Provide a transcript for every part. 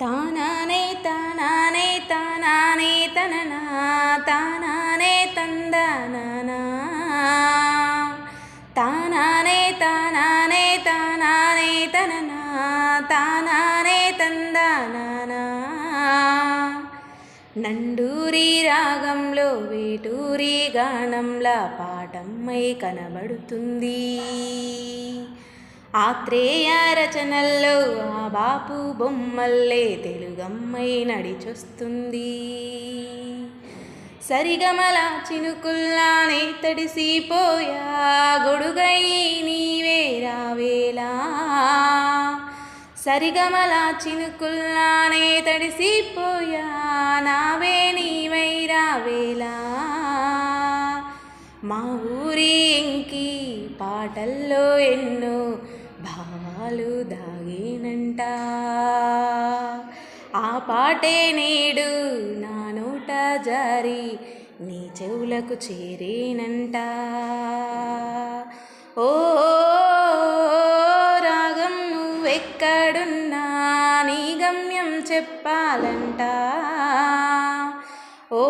తానానే తానానే తానానే తననా తానానే తందననా తానానే తానానే తానానే తననా తానానే తందననా నండూరి రాగంలో వేటూరి గానంలా పాఠమ్మై కనబడుతుంది ఆత్రేయ రచనల్లో ఆ బాపు బొమ్మల్లే తెలుగమ్మై నడిచొస్తుంది. సరిగమల చినుకుల్లానే తడిసిపోయా గొడుగై నీవే రావేలా. సరిగమల చినుకుల్లానే తడిసిపోయా నావే నీవై రావేలా. మా ఊరి ఇంకి పాటల్లో ఎన్నో భావాలు దాగేనంట. ఆ పాటే నేడు నా నోట జారి నీ చెవులకు చేరేనంట. ఓ రాగం నువ్వెక్కడున్నా నీ గమ్యం చెప్పాలంట. ఓ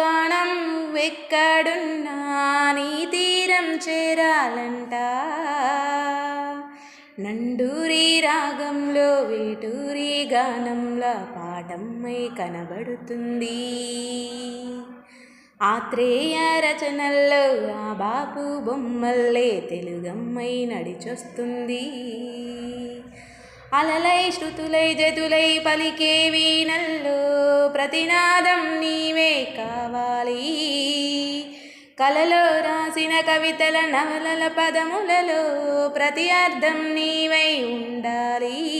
గానం నువ్వెక్కడున్నా నీ తీరం చేరాలంట. నండూరి రాగంలో వేటూరి గానంలా పాటమ్మై కనబడుతుంది. ఆత్రేయ రచనల్లో ఆ బాపు బొమ్మల్లే తెలుగమ్మై నడిచొస్తుంది. అలలై శృతులై జతులై పలికే వీణల్లో ప్రతినాదం నీవే కావాలి. కలలో రాసిన కవితల నవలల పదములలో ప్రతి అర్థం నీవై ఉండాలి.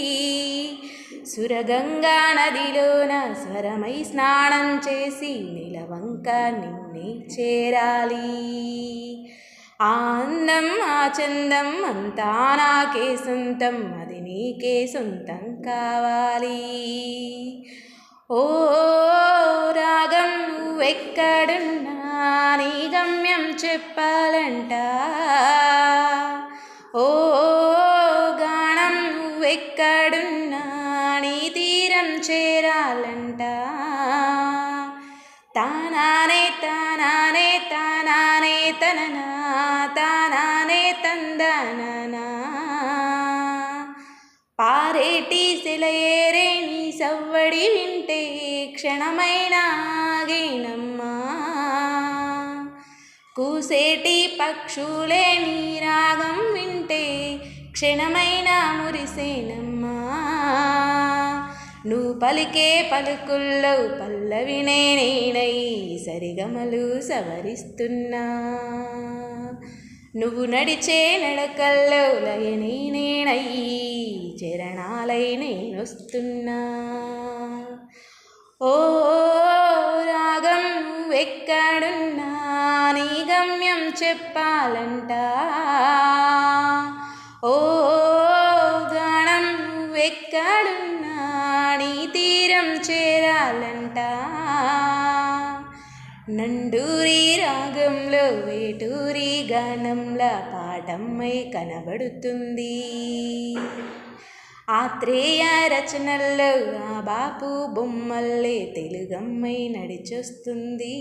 సురగంగా నదిలోన స్వరమై స్నానం చేసి నిలవంక నిన్నే చేరాలి. ఆనందం ఆచందం ఆ చందం అంతా నాకే సొంతం అది నీకే సొంతం కావాలి. ఓ రాగం నువ్వెక్కడున్నా చెప్పాలంట. ఓ గానం నువ్వెక్కడున్నా నీ తీరం చేరాలంట. తానానే తానానే తానానే తననా తానానే తందననా. పారేటి సెలయేరే నీ సవ్వడి వింటే క్షణమైన గేనమ్మా కూసేటి పక్షులే నీ రాగం వింటే క్షణమైన మురిసేనమ్మా. నువ్వు పలికే పలుకుల్లో పల్లవినే నేనై సరిగమలు సవరిస్తున్నా. నువ్వు నడిచే నడకల్లో లయని నేనయ్యి చరణాలై నేనొస్తున్నా. ఓ చెప్పాలంట. ఓ గానం నువ్వెక్కడున్నా నీ తీరం చేరాలంట. నండూరి రాగంలో వేటూరి గానంలా పాటమ్మై కనబడుతుంది. ఆత్రేయ రచనల్లో ఆ బాపు బొమ్మల్లే తెలుగమ్మై నడిచొస్తుంది.